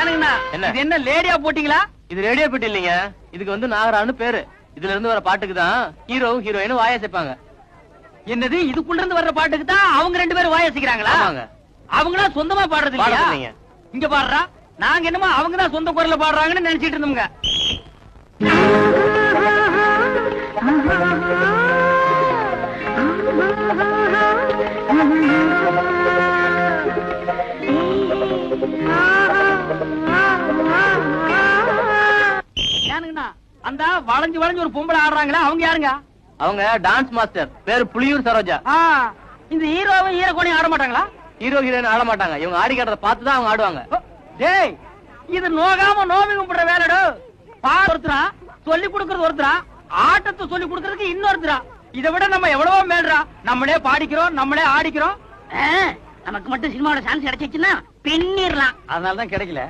ஏனுங்கண்ணா என்ன? இது என்ன லேடியா போட்டீங்களா? இது ரேடியோ பெட்டி இல்லைங்க. இதுக்கு வந்து நாகரான்னு பேரு. இதுல இருந்து வர பாட்டுக்கு தான் ஹீரோவும் ஹீரோயினும் வாயா சேர்ப்பாங்க என்னது இதுக்குள்ள இருந்து வர்ற பாட்டுக்கு தான் அவங்க ரெண்டு பேரும் வாயசிக்கிறாங்களா ஆமாங்க. அவங்களா சொந்தமா பாடுறது இல்லையா. இங்க பாடுறா. நாங்க என்னமோ அவங்க தான் சொந்த குரல்ல பாடுறாங்கன்னு நினைச்சிட்டு இருந்தோம்ங்க. ஏனுங்கண்ணா அந்த வளைஞ்சு வளைஞ்சு ஒரு பொம்பளை ஆடுறாங்களா அவங்க யாருங்க? அவங்க டான்ஸ் மாஸ்டர் பேரு புலியூர் சரோஜா. இந்த ஹீரோவும் ஹீரோக்கோனையும் ஆட மாட்டாங்களா? ஹீரோ ஹீரோயின் ஆட மாட்டாங்க. இவங்க ஆடி காட்டுறத பார்த்து தான் அவங்க ஆடுவாங்க. டேய் இது நோகாம நோமி கும்பிடுற வேலைடு. பாடு ஒருத்தரா சொல்லி கொடுக்கறது ஒருத்தரா ஆட்டத்தை சொல்லி கொடுக்கறதுக்கு இன்னொருத்தரா. இதை விட நம்ம எவ்வளவோ மேல்றா. நம்மளே பாடிக்கிறோம் நம்மளே ஆடிக்கிறோம். நமக்கு மட்டும் சினிமாவோட சான்ஸ் கிடைச்சிச்சுன்னா பின்னிடலாம். அதனால தான் கிடைக்கல.